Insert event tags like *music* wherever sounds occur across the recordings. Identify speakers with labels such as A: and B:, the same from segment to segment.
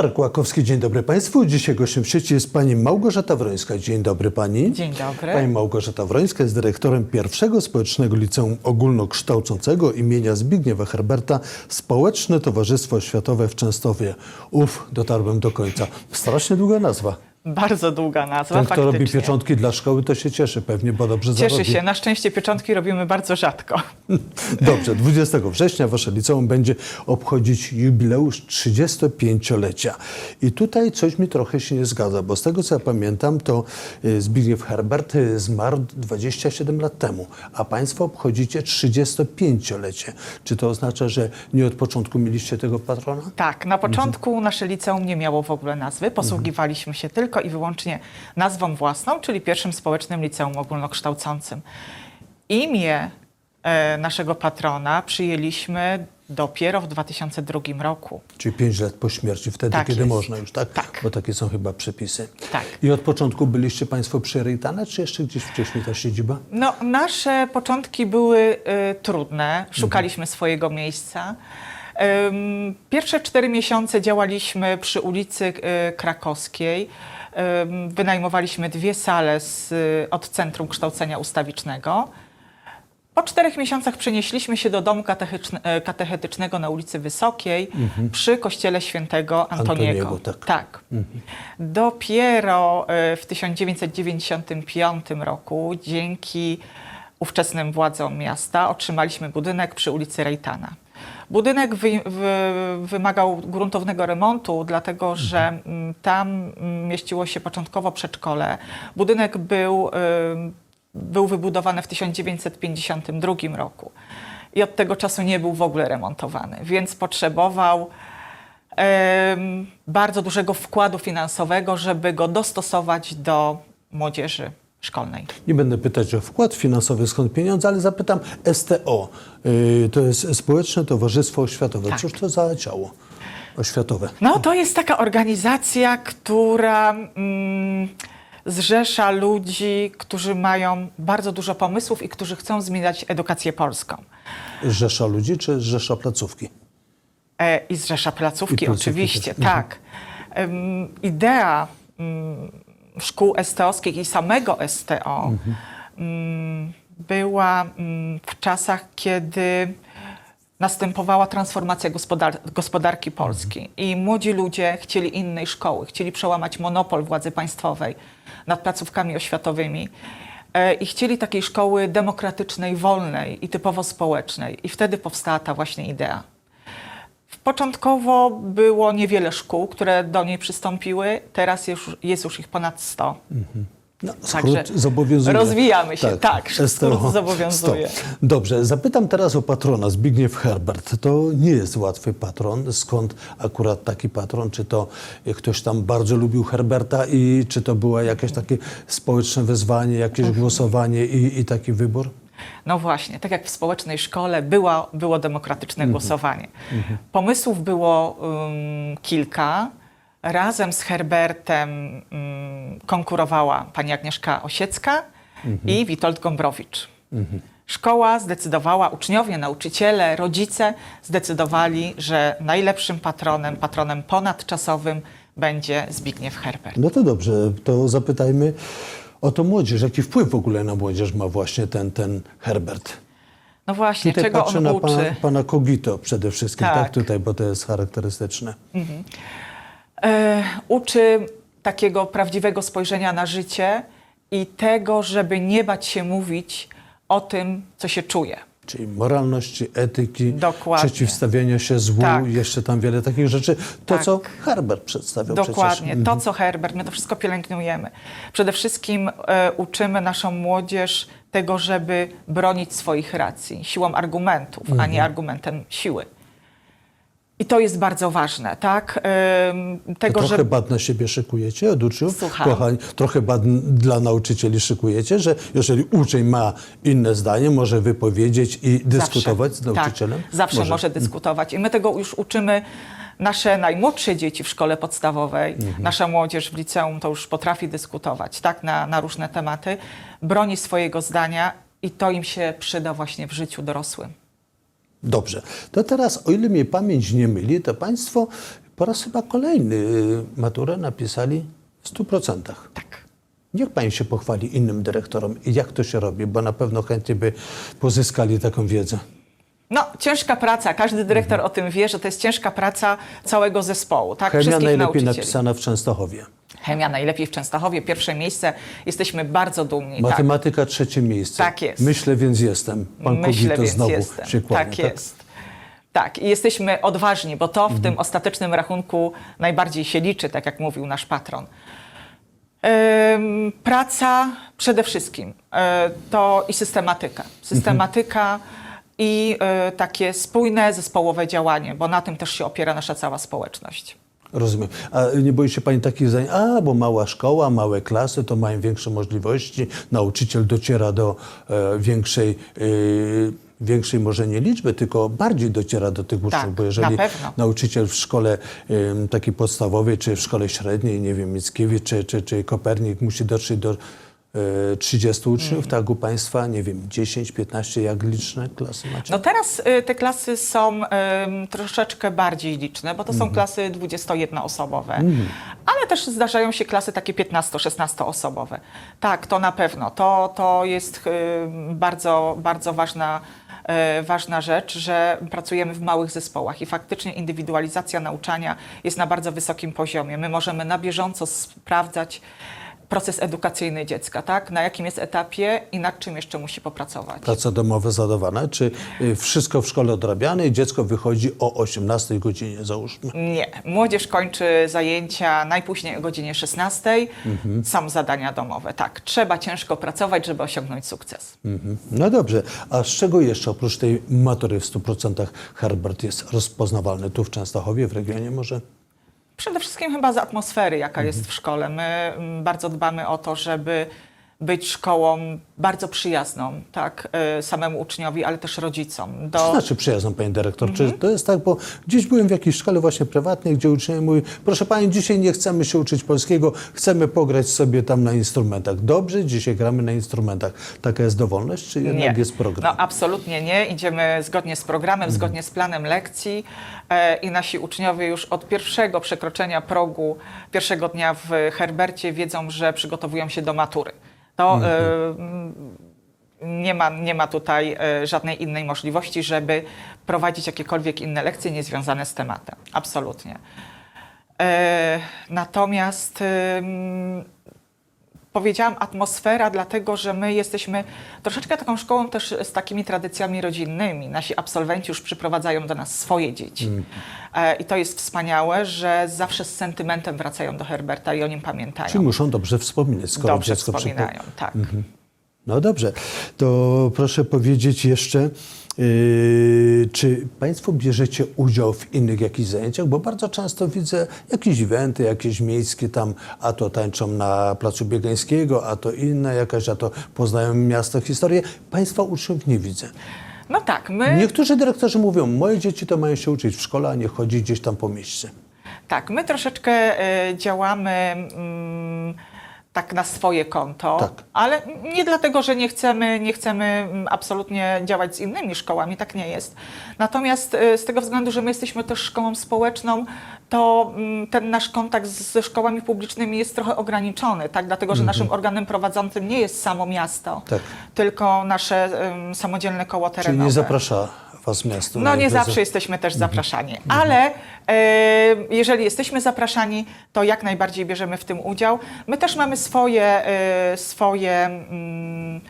A: Marek Łakowski, dzień dobry Państwu. Dzisiaj gościem w sieci jest Pani Małgorzata Wrońska. Dzień dobry Pani.
B: Dzień dobry.
A: Pani Małgorzata Wrońska jest dyrektorem pierwszego Społecznego Liceum Ogólnokształcącego imienia Zbigniewa Herberta Społeczne Towarzystwo Oświatowe w Częstowie. Uf, dotarłem do końca. Strasznie długa nazwa.
B: Bardzo długa nazwa,
A: Ten, kto
B: faktycznie.
A: robi pieczątki dla szkoły, to się cieszy pewnie, bo dobrze
B: Cieszy
A: zarobi.
B: się. Na szczęście pieczątki robimy bardzo rzadko. *laughs*
A: Dobrze, 20 września Wasze liceum będzie obchodzić jubileusz 35-lecia. I tutaj coś mi trochę się nie zgadza, bo z tego co ja pamiętam, to y, Zbigniew Herbert y, zmarł 27 lat temu, a Państwo obchodzicie 35-lecie. Czy to oznacza, że nie od początku mieliście tego patrona?
B: Tak, na początku nasze liceum nie miało w ogóle nazwy. Posługiwaliśmy się tylko i wyłącznie nazwą własną, czyli pierwszym społecznym liceum ogólnokształcącym. Imię e, naszego patrona przyjęliśmy dopiero w 2002 roku.
A: Czyli 5 lat po śmierci, wtedy,
B: Tak
A: kiedy
B: jest.
A: można już, tak?
B: Tak.
A: Bo takie są chyba przepisy.
B: Tak.
A: I od początku byliście Państwo przy Rejtana, czy jeszcze gdzieś wcześniej ta siedziba?
B: No, nasze początki były y, trudne. Szukaliśmy swojego miejsca. Ym, Pierwsze cztery miesiące działaliśmy przy ulicy y, Krakowskiej. Wynajmowaliśmy dwie sale z, y, od Centrum Kształcenia Ustawicznego. Po czterech miesiącach przenieśliśmy się do domu e, katechetycznego na ulicy Wysokiej przy kościele świętego Antoniego.
A: Antoniego, tak.
B: tak. Dopiero e, w 1995 roku dzięki ówczesnym władzom miasta otrzymaliśmy budynek przy ulicy Rejtana. Budynek wy, wy, wymagał gruntownego remontu, dlatego że mm, tam mm, mieściło się początkowo przedszkole. Budynek był, był wybudowany w 1952 roku i od tego czasu nie był w ogóle remontowany, więc potrzebował bardzo dużego wkładu finansowego, żeby go dostosować do młodzieży szkolnej.
A: Nie będę pytać o wkład finansowy, skąd pieniądze, ale zapytam STO. Yy, to jest Społeczne Towarzystwo Oświatowe.
B: Tak.
A: Cóż to za ciało oświatowe?
B: No, to jest taka organizacja, która mm, zrzesza ludzi, którzy mają bardzo dużo pomysłów i którzy chcą zmieniać edukację polską.
A: Rzesza ludzi czy rzesza placówki?
B: E, I zrzesza placówki,
A: I placówki
B: oczywiście,
A: też.
B: tak. Em, idea mm, szkół STO-skich i samego STO mm, była mm, w czasach, kiedy następowała transformacja gospodar- gospodarki polskiej i młodzi ludzie chcieli innej szkoły, chcieli przełamać monopol władzy państwowej nad placówkami oświatowymi e, i chcieli takiej szkoły demokratycznej, wolnej i typowo społecznej. I wtedy powstała ta właśnie idea. Początkowo było niewiele szkół, które do niej przystąpiły. Teraz już, jest już ich ponad 100.
A: No,
B: Także
A: skrót zobowiązuje.
B: rozwijamy się, tak, skrót
A: STO
B: zobowiązuje.
A: 100. Dobrze, zapytam teraz o patrona. Zbigniew Herbert. To nie jest łatwy patron. Skąd akurat taki patron? Czy to ktoś tam bardzo lubił Herberta i czy to było jakieś takie społeczne wezwanie, jakieś
B: Mhm.
A: głosowanie i, i taki wybór?
B: No właśnie, tak jak w społecznej szkole była, było demokratyczne głosowanie. Pomysłów było um, kilka. Razem z Herbertem um, konkurowała pani Agnieszka Osiecka i Witold Gombrowicz. Szkoła zdecydowała, uczniowie, nauczyciele, rodzice zdecydowali, że najlepszym patronem, patronem ponadczasowym będzie Zbigniew Herbert.
A: No to dobrze, to zapytajmy o to młodzież. Jaki wpływ w ogóle na młodzież ma właśnie ten, ten Herbert?
B: No właśnie,
A: Tutaj
B: czego
A: patrzę
B: on
A: na
B: uczy?
A: pana, pana Kogito przede wszystkim, tak.
B: Tak.
A: tutaj, bo to jest charakterystyczne.
B: E, uczy takiego prawdziwego spojrzenia na życie i tego, żeby nie bać się mówić o tym, co się czuje.
A: Czyli moralności, etyki,
B: Dokładnie.
A: przeciwstawiania się złu,
B: Tak.
A: jeszcze tam wiele takich rzeczy. To,
B: Tak.
A: co Herbert przedstawiał
B: Dokładnie,
A: przecież.
B: to co Herbert, my to wszystko pielęgnujemy. Przede wszystkim e, uczymy naszą młodzież tego, żeby bronić swoich racji siłą argumentów, a
A: Mhm.
B: nie argumentem siły. I to jest bardzo ważne, tak? Ym,
A: To
B: Tego,
A: trochę
B: że
A: bad na siebie szykujecie od uczniów? Kochani, trochę bad dla nauczycieli szykujecie, że jeżeli uczeń ma inne zdanie, może wypowiedzieć i dyskutować z nauczycielem?
B: Tak, zawsze może. dyskutować. I my tego już uczymy nasze najmłodsze dzieci w szkole podstawowej,
A: Mhm.
B: nasza młodzież w liceum to już potrafi dyskutować tak, na, na różne tematy, broni swojego zdania i to im się przyda właśnie w życiu dorosłym.
A: Dobrze. To teraz, o ile mnie pamięć nie myli, to Państwo po raz chyba kolejny y, maturę napisali w 100%.
B: Tak.
A: Niech pani się pochwali innym dyrektorom, jak to się robi, bo na pewno chętnie by pozyskali taką wiedzę.
B: No, ciężka praca. Każdy dyrektor o tym wie, że to jest ciężka praca całego zespołu. Tak?
A: Chemia
B: Wszystkich
A: najlepiej
B: nauczycieli.
A: napisana w Częstochowie.
B: Chemia najlepiej w Częstochowie, pierwsze miejsce. Jesteśmy bardzo dumni. Tak.
A: Matematyka trzecie miejsce.
B: Tak jest.
A: Myślę, więc jestem. Pan
B: Myślę,
A: Kogito
B: więc
A: znowu
B: jestem.
A: się kłania.
B: tak jest. Tak, i jesteśmy odważni, bo to w tym ostatecznym rachunku najbardziej się liczy, tak jak mówił nasz patron. Ym, praca przede wszystkim e, to i systematyka. Systematyka i e, takie spójne, zespołowe działanie, bo na tym też się opiera nasza cała społeczność.
A: Rozumiem. A nie boi się Pani takich zdań, a bo mała szkoła, małe klasy, to mają większe możliwości, nauczyciel dociera do e, większej, e, większej może nie liczby, tylko bardziej dociera do tych uczniów,
B: Tak,
A: bo jeżeli
B: na
A: nauczyciel w szkole e, takiej podstawowej, czy w szkole średniej, nie wiem, Mickiewicz, czy, czy, czy Kopernik musi dotrzeć do 30 uczniów,
B: Mhm.
A: tak u Państwa, nie wiem, 10, 15, jak liczne klasy macie?
B: No teraz y, te klasy są troszeczkę bardziej liczne, bo to są klasy 21-osobowe, ale też zdarzają się klasy takie 15-16 osobowe. Tak, to na pewno. To, to jest bardzo, bardzo ważna, y, ważna rzecz, że pracujemy w małych zespołach i faktycznie indywidualizacja nauczania jest na bardzo wysokim poziomie. My możemy na bieżąco sprawdzać proces edukacyjny dziecka, tak? Na jakim jest etapie i nad czym jeszcze musi popracować.
A: Praca domowa zadawana, czy y, wszystko w szkole odrabiane i dziecko wychodzi o 18 godzinie, załóżmy?
B: Nie. Młodzież kończy zajęcia najpóźniej o godzinie 16. Są zadania domowe. Tak, trzeba ciężko pracować, żeby osiągnąć sukces.
A: Mhm. No dobrze, a z czego jeszcze oprócz tej matury w 100% Herbert jest rozpoznawalny tu w Częstochowie, w regionie może?
B: Przede wszystkim chyba z atmosfery, jaka jest w szkole. My mm, bardzo dbamy o to, żeby być szkołą bardzo przyjazną, tak, y, samemu uczniowi, ale też rodzicom.
A: Co
B: Do,
A: znaczy przyjazną, Pani Dyrektor?
B: Mhm.
A: Czy to jest tak, bo gdzieś byłem w jakiejś szkole właśnie prywatnej, gdzie uczniowie mówią, proszę Pani, dzisiaj nie chcemy się uczyć polskiego, chcemy pograć sobie tam na instrumentach. Dobrze, dzisiaj gramy na instrumentach. Taka jest dowolność, czy jednak jest program?
B: No absolutnie nie. Idziemy zgodnie z programem, zgodnie z planem lekcji e, i nasi uczniowie już od pierwszego przekroczenia progu pierwszego dnia w Herbercie wiedzą, że przygotowują się do matury. To e, mm, nie, ma, nie ma tutaj e, żadnej innej możliwości, żeby prowadzić jakiekolwiek inne lekcje niezwiązane z tematem. Absolutnie. E, natomiast powiedziałam atmosfera, dlatego że my jesteśmy troszeczkę taką szkołą też z takimi tradycjami rodzinnymi. Nasi absolwenci już przyprowadzają do nas swoje dzieci. E, I to jest wspaniałe, że zawsze z sentymentem wracają do Herberta i o nim pamiętają.
A: Czyli muszą dobrze wspominać, skoro
B: Dobrze
A: dziecko przypo-
B: wspominają, tak.
A: No dobrze, to proszę powiedzieć jeszcze, yy, czy Państwo bierzecie udział w innych jakichś zajęciach? Bo bardzo często widzę jakieś eventy, jakieś miejskie tam, a to tańczą na Placu Biegańskiego, a to inne jakaś, a to poznają miasto, historię. Państwa uczniów nie widzę.
B: No tak, my...
A: Niektórzy dyrektorzy mówią, moje dzieci to mają się uczyć w szkole, a nie chodzić gdzieś tam po mieście.
B: Tak, my troszeczkę e, działamy mm, tak na swoje konto,
A: Tak.
B: ale nie dlatego, że nie chcemy, nie chcemy mm, absolutnie działać z innymi szkołami, tak nie jest. Natomiast e, z tego względu, że my jesteśmy też szkołą społeczną, to mm, ten nasz kontakt ze szkołami publicznymi jest trochę ograniczony, tak? dlatego że naszym organem prowadzącym nie jest samo miasto,
A: Mhm. Tak.
B: tylko nasze em, samodzielne koło
A: Czyli
B: terenowe.
A: nie zaprasza Was miasto.
B: No nie zawsze jesteśmy też
A: Mhm.
B: zapraszani, ale e, jeżeli jesteśmy zapraszani, to jak najbardziej bierzemy w tym udział. My też mamy swoje, e, swoje mm,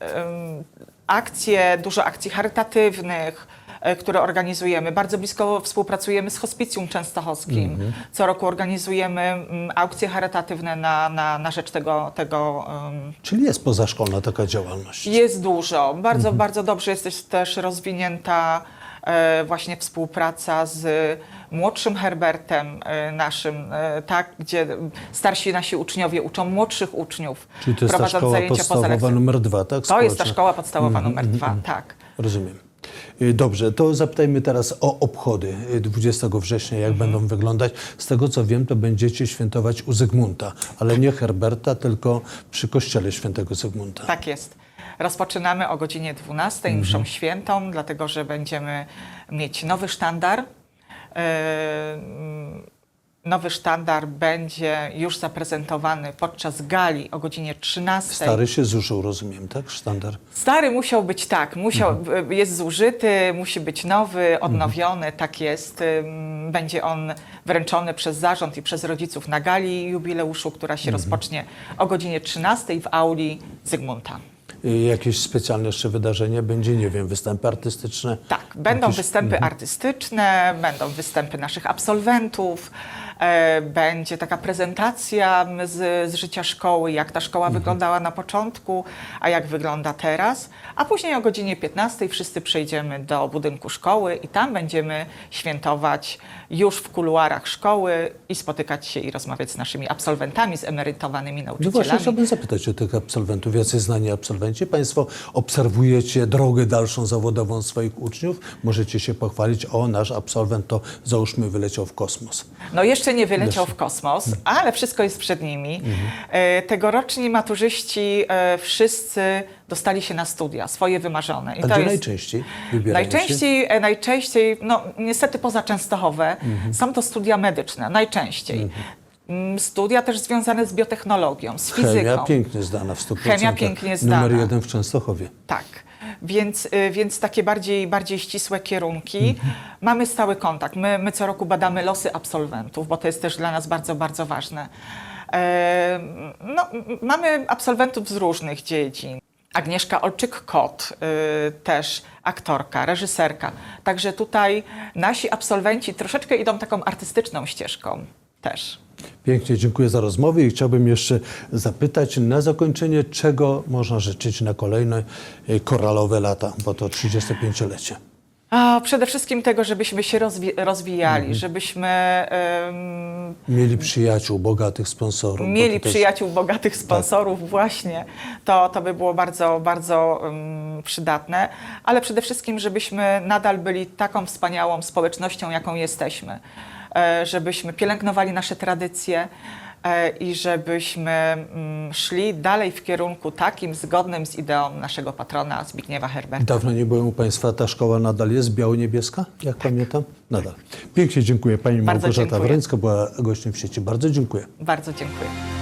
B: em, akcje, dużo akcji charytatywnych, e, które organizujemy. Bardzo blisko współpracujemy z Hospicjum Częstochowskim.
A: Mhm.
B: Co roku organizujemy mm, aukcje charytatywne na, na, na rzecz tego, tego em,
A: Czyli jest pozaszkolna taka działalność.
B: jest dużo. Bardzo,
A: Mhm.
B: bardzo dobrze jest też- rozwinięta właśnie współpraca z młodszym Herbertem e, naszym, e, tak, gdzie starsi nasi uczniowie uczą młodszych uczniów,
A: Czyli to jest ta szkoła podstawowa numer dwa, tak?
B: To jest ta
A: Społeczna.
B: Szkoła podstawowa numer dwa, tak.
A: Rozumiem. Y, Dobrze, to zapytajmy teraz o obchody y, 20 września, jak
B: Mhm.
A: będą wyglądać. Z tego co wiem, to będziecie świętować u Zygmunta, ale nie Herberta, tylko przy kościele świętego Zygmunta.
B: Tak jest. Rozpoczynamy o godzinie 12
A: Mhm.
B: mszą świętą, dlatego że będziemy mieć nowy sztandar. mm, Nowy sztandar będzie już zaprezentowany podczas gali o godzinie 13.
A: Stary się zużył, rozumiem, tak? Sztandar.
B: Stary musiał być tak, musiał,
A: Mhm.
B: jest zużyty, musi być nowy, odnowiony, tak jest. Ym, Będzie on wręczony przez zarząd i przez rodziców na gali jubileuszu, która się
A: Mhm.
B: rozpocznie o godzinie 13 w auli Zygmunta.
A: Y, Jakieś specjalne jeszcze wydarzenie będzie, nie wiem, występy artystyczne?
B: Tak, będą
A: Jakieś-
B: występy artystyczne, będą występy naszych absolwentów, będzie taka prezentacja z, z życia szkoły, jak ta szkoła wyglądała na początku, a jak wygląda teraz. A później o godzinie 15 wszyscy przejdziemy do budynku szkoły i tam będziemy świętować już w kuluarach szkoły i spotykać się i rozmawiać z naszymi absolwentami, z emerytowanymi
A: No
B: nauczycielami.
A: właśnie, chciałbym zapytać o tych absolwentów. Jacy znani absolwenci? Państwo obserwujecie drogę dalszą zawodową swoich uczniów? Możecie się pochwalić, o nasz absolwent to załóżmy wyleciał w kosmos.
B: No jeszcze nie wyleciał
A: Jeszcze.
B: w kosmos, ale wszystko jest przed nimi.
A: Mhm.
B: E, Tegoroczni maturzyści e, wszyscy dostali się na studia, swoje wymarzone.
A: A gdzie najczęściej wybierają się?
B: Najczęściej, e, najczęściej, no niestety poza Częstochowe,
A: Mhm.
B: są to studia medyczne, najczęściej. Mm, Studia też związane z biotechnologią, z fizyką.
A: Chemia pięknie zdana w 100%.
B: Chemia pięknie
A: Numer
B: zdana.
A: jeden w Częstochowie.
B: Tak. Więc, y, więc takie bardziej, bardziej ścisłe kierunki.
A: Mhm.
B: Mamy stały kontakt. My, my co roku badamy losy absolwentów, bo to jest też dla nas bardzo, bardzo ważne. No, mamy absolwentów z różnych dziedzin. Agnieszka Olczyk-Kot, y, też aktorka, reżyserka. Także tutaj nasi absolwenci troszeczkę idą taką artystyczną ścieżką też.
A: Pięknie dziękuję za rozmowę i chciałbym jeszcze zapytać na zakończenie, czego można życzyć na kolejne e, koralowe lata, bo to 35-lecie.
B: A przede wszystkim tego, żebyśmy się rozwi- rozwijali, żebyśmy em,
A: Mieli przyjaciół, bogatych sponsorów.
B: mieli
A: też-
B: przyjaciół, bogatych sponsorów, właśnie. To, to by było bardzo, bardzo um, przydatne. Ale przede wszystkim, żebyśmy nadal byli taką wspaniałą społecznością, jaką jesteśmy. E, żebyśmy pielęgnowali nasze tradycje e, i żebyśmy mm, szli dalej w kierunku takim zgodnym z ideą naszego patrona Zbigniewa Herberta.
A: Dawno nie byłem u Państwa, ta szkoła nadal jest biało-niebieska, jak pamiętam? Nadal. Pięknie dziękuję. Pani
B: Bardzo
A: Małgorzata
B: dziękuję.
A: Wręcka była gościem w sieci. Bardzo dziękuję.
B: Bardzo dziękuję.